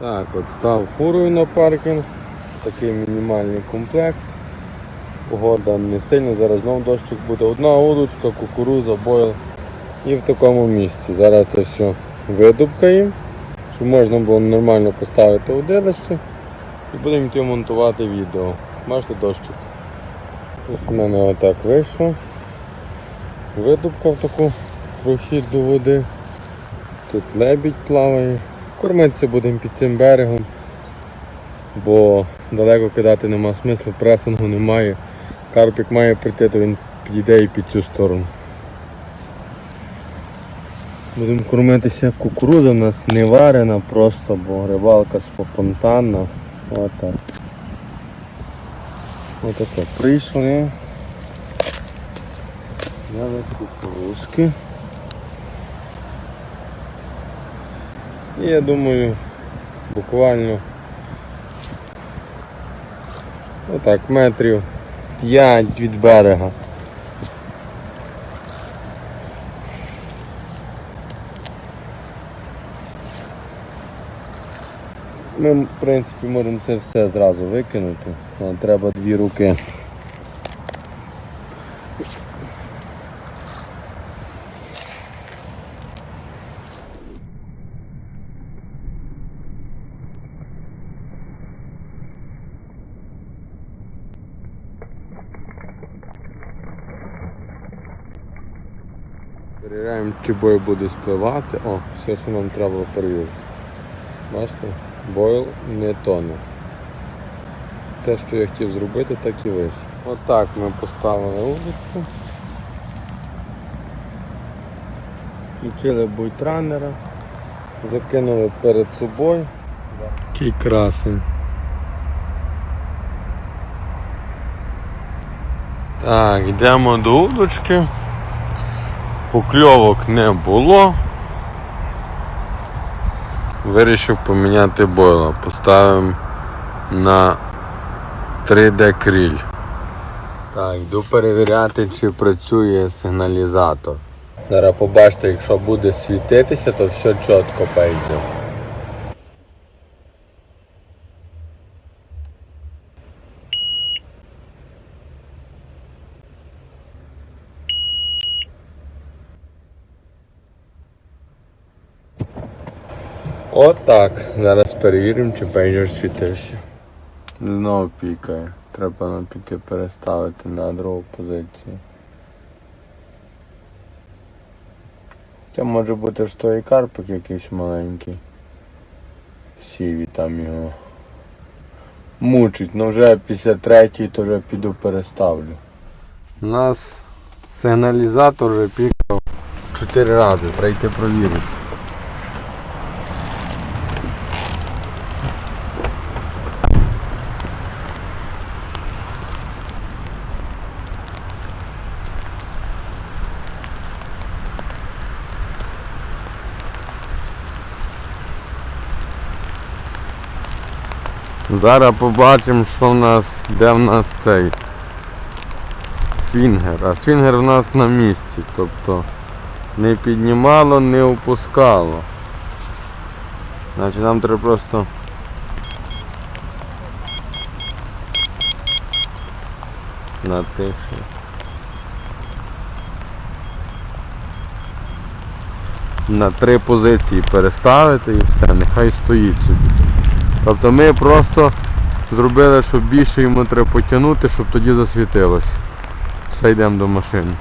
Так, от став фурою на паркінг. Такий мінімальний комплект. Погода не сильно, зараз знову дощик буде. Одна удочка, кукуруза, бойл. І в такому місці. Зараз це все видубкаємо, щоб можна було нормально поставити удилище. І будемо йти монтувати відео. Бачите дощик. Ось у мене отак вийшло. Видубкав таку прохід до води. Тут лебідь плаває. Кормитися будемо під цим берегом, бо далеко кидати нема смислу, пресингу немає. Карпік має прийти, то він підійде і під цю сторону. Будемо кормитися кукуруза, у нас не варена просто, бо рибалка спонтанна. Отак. Отаке. Прийшли. Взяли кукурузки. І я думаю, буквально отак, метрів 5 від берега. Ми, в принципі, можемо це все зразу викинути, але треба дві руки. Перевіряємо, бой буде спливати. О, все, що нам треба перевірити. Бачите, бойл не тоне. Те, що я хотів зробити, так і вийшло. Отак ми поставили удочку. Включили буйтранера, закинули перед собою. Який красень. Так, йдемо до удочки. Покльовок не було. Вирішив поміняти бойла. Поставимо на 3D кріль. Так, йду перевіряти, чи працює сигналізатор. Зараз побачите, якщо буде світитися, то все чітко пойде. Отак. Зараз перевіримо, чи пейджер світився. Знову пікає. Треба нам піти переставити на другу позицію. Це може бути ж той карпик якийсь маленький. Сіві там його. Мучить, ну вже після третьої то вже піду переставлю. У нас сигналізатор вже пікав 4 рази, треба йти провірити. Зараз побачимо, що в нас, де в нас цей свінгер. А свінгер в нас на місці, тобто не піднімало, не опускало. Значить нам треба просто натихше. На три позиції переставити і все, нехай стоїть собі. Тобто ми просто зробили, щоб більше йому треба потягнути, щоб тоді засвітилось. Все йдемо до машини.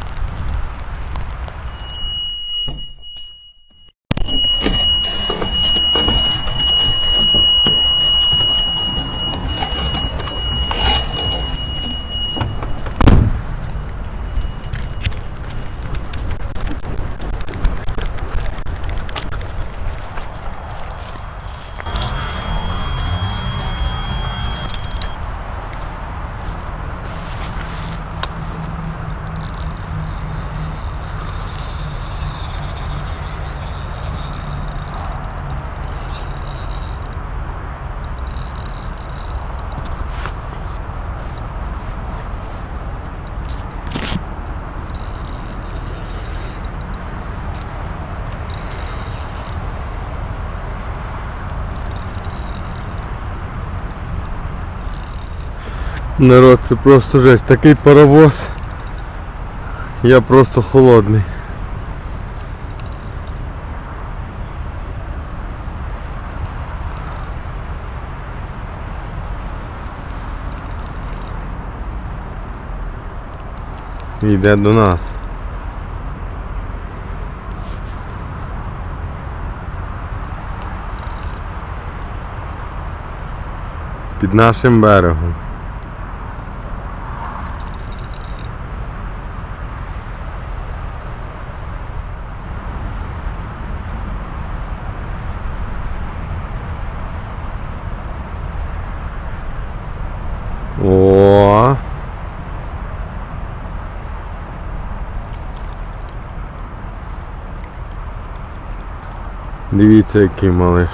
Народ, це просто жесть. Такий паровоз. Я просто холодний. Йде до нас. Під нашим берегом. О. Дивіться, який малиш.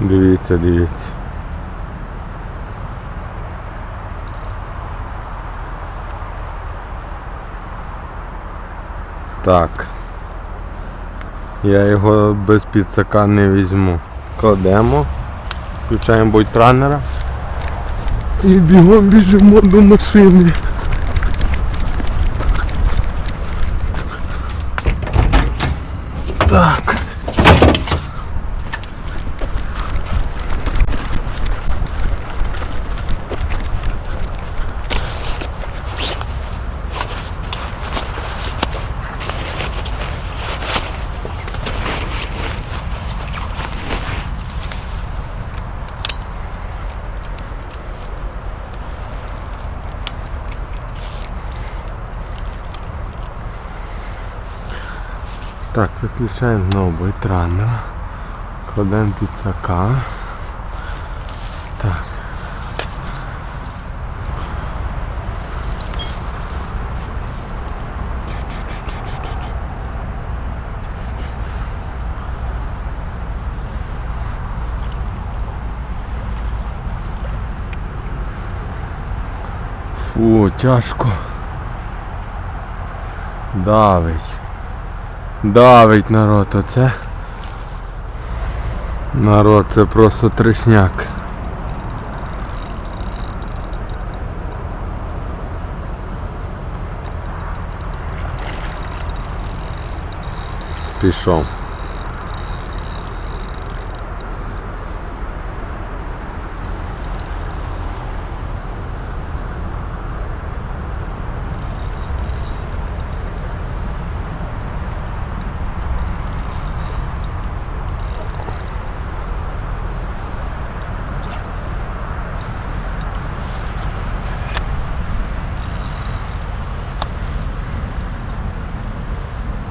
Дивіться, дивіться. Так. Я його без підсака не візьму. Кладемо, включаємо бойтранера і бігом біжимо до машини. Так. Так, виключаємо знову бойтранера. Кладемо підсака. Так. Фу, тяжко. Давить. Давить народ, оце. Народ, це просто трешняк. Пішов.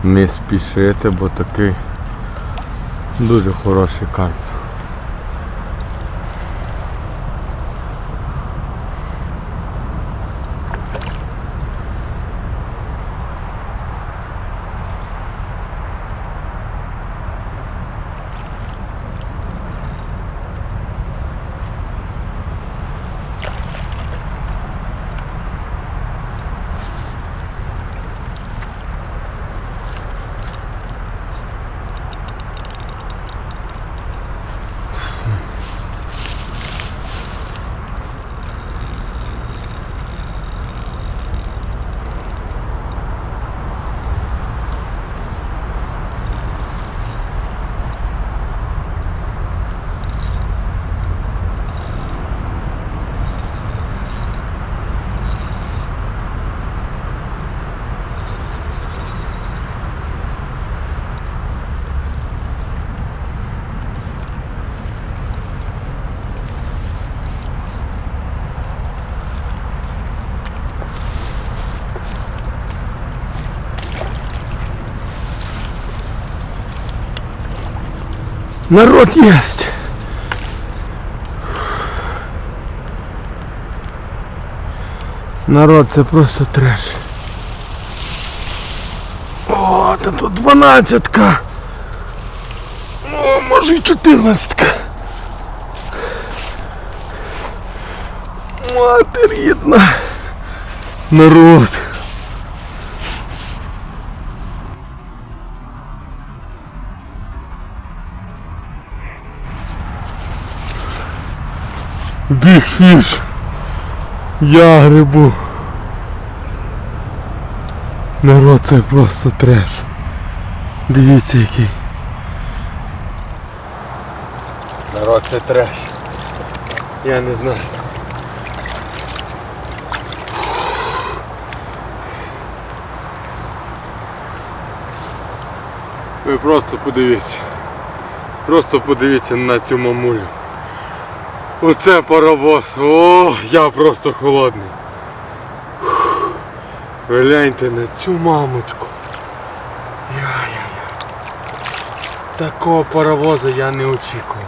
Не спішити, бо такий дуже хороший карп. Народ есть! Народ, це просто треш. О, та тут дванадцятка. О, може і чотирнадцятка. Мати рідна. Народ. Бігфіш. Я грибу. Народ це просто треш. Дивіться який. Народ це треш. Я не знаю. Ви просто подивіться. Просто подивіться на цю мамулю. Оце паровоз. О, я просто холодний. Гляньте на цю мамочку. Я-я-я. Такого паровоза я не очікував.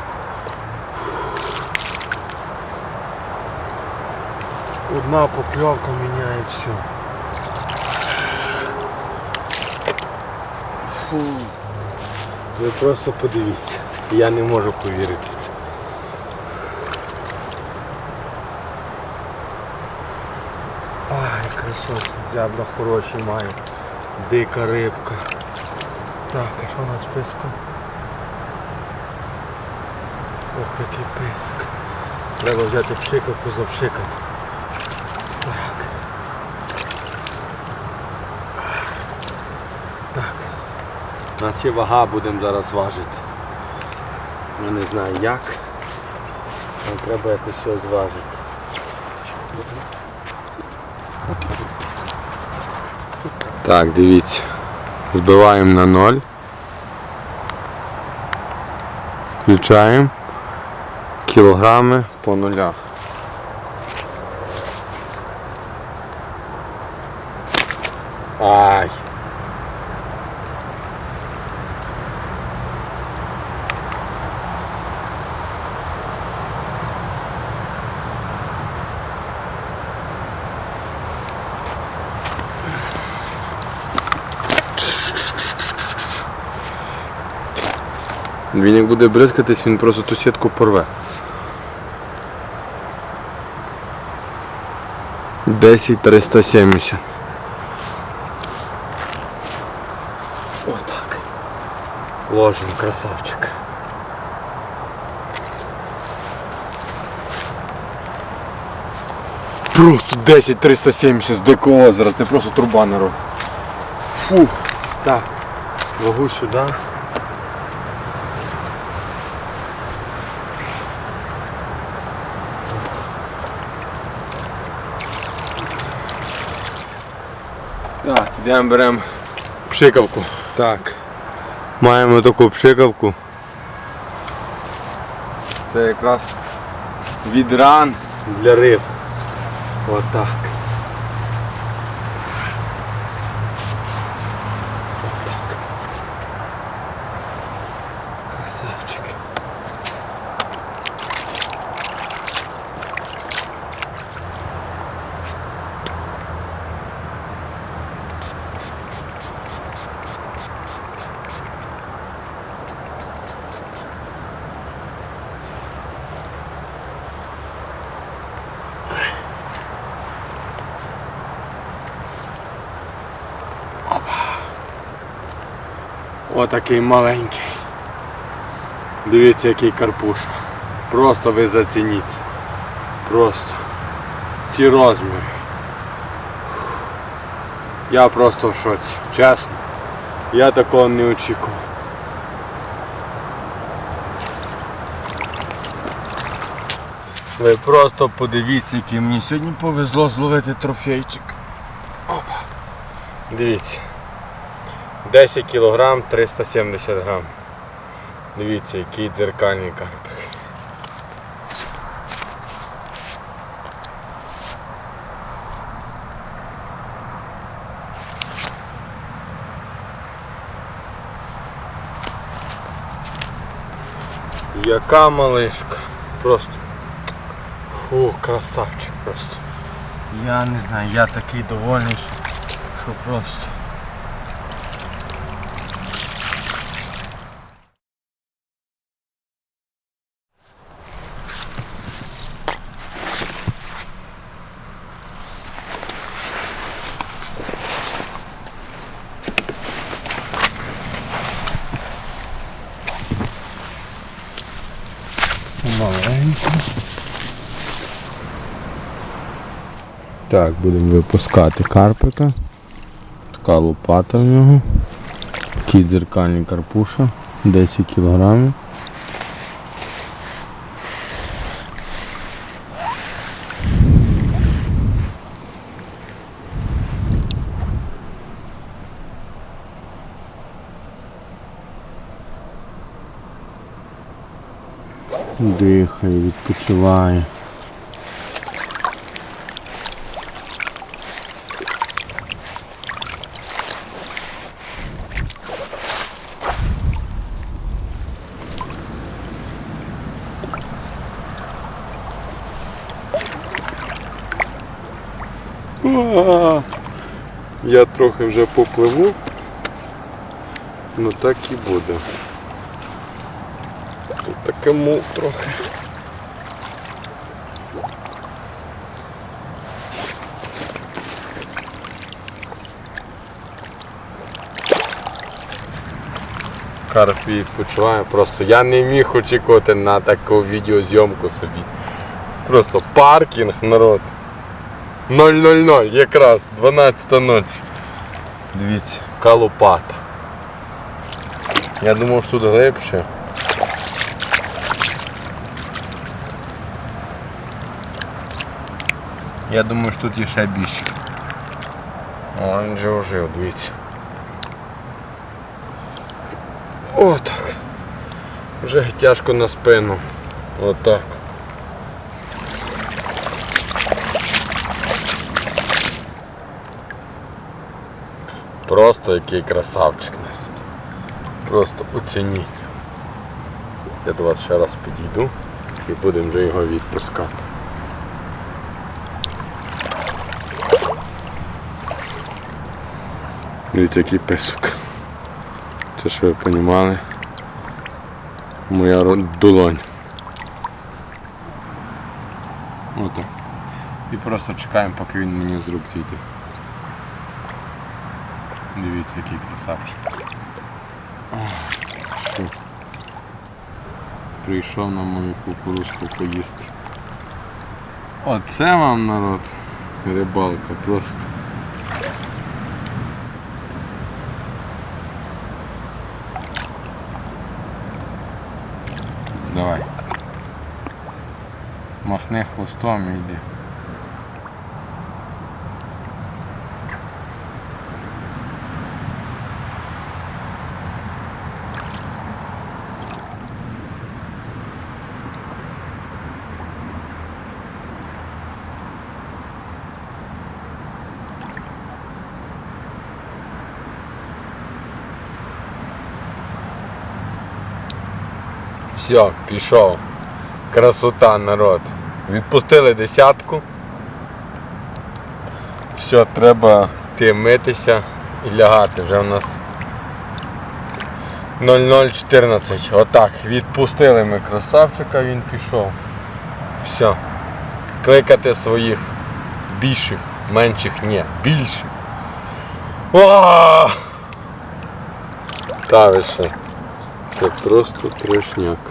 Одна покльовка міняє все. Ви просто подивіться. Я не можу повірити в це. Красотки, зябра хороші маю. Дика рибка. Так, а що на списку? Ох, який писк. Треба взяти пшикавку, запшикати. Так. Так. У нас є вага, будемо зараз важити. Я не знаю як. Але треба якось все зважити. Так, дивіться. Збиваємо на ноль. Включаємо. Кілограми по нулях. Він як буде бризкатись, він просто ту сітку порве. 10 370. Отак. Ложим, красавчик. Просто 10 370 з дикого озера, це просто труба народ. Фу. Так. Вагу сюди. Так, йдемо беремо пшикавку. Так. Маємо таку пшикавку. Це якраз від ран для риб. Отак. Отак. Отакий маленький. Дивіться, який карпуша. Просто ви зацініть. Просто. Ці розміри. Я просто в шоці. Чесно. Я такого не очікував. Ви просто подивіться, який мені сьогодні повезло зловити трофейчик. Опа. Дивіться. 10 кг 370 грам. Дивіться, який дзеркальний карпик. Яка малишка. Просто. Фу, красавчик просто. Я не знаю, я такий довольний, що, що просто. Так, будемо випускати карпика. Така лопата в нього. Такі дзеркальні карпуша. 10 кілограмів. Дихає, відпочиває. Я трохи вже попливу, ну так і буде. Тут таке мов трохи. Карп відпочиває, просто я не міг очікувати на таку відеозйомку собі. Просто паркінг, народ. 000, якраз 12 ночі. Дивіться, калопата. Я думав, що тут глибше. Я думаю, що тут є ще більше. О, він же ожив, дивіться. О, так. Вже тяжко на спину. Отак. Просто який красавчик навіть. Просто оцініть. Я до вас ще раз підійду і будемо вже його відпускати. Дивіться, який песок. Це що ви розуміли. Моя долонь. Отак. І просто чекаємо, поки він мені з рук зійде. Дивіться, який красавчик. Що? Прийшов на мою кукурузку поїсти. Оце вам народ. Рибалка просто. Давай. Махни хвостом і йди. Все, пішов. Красота, народ. Відпустили десятку. Все, треба йти митися і лягати. Вже у нас 0014. Отак. Відпустили ми красавчика, він пішов. Все. Кликати своїх більших, менших ні, більших. Та ви що? Це просто трешняк.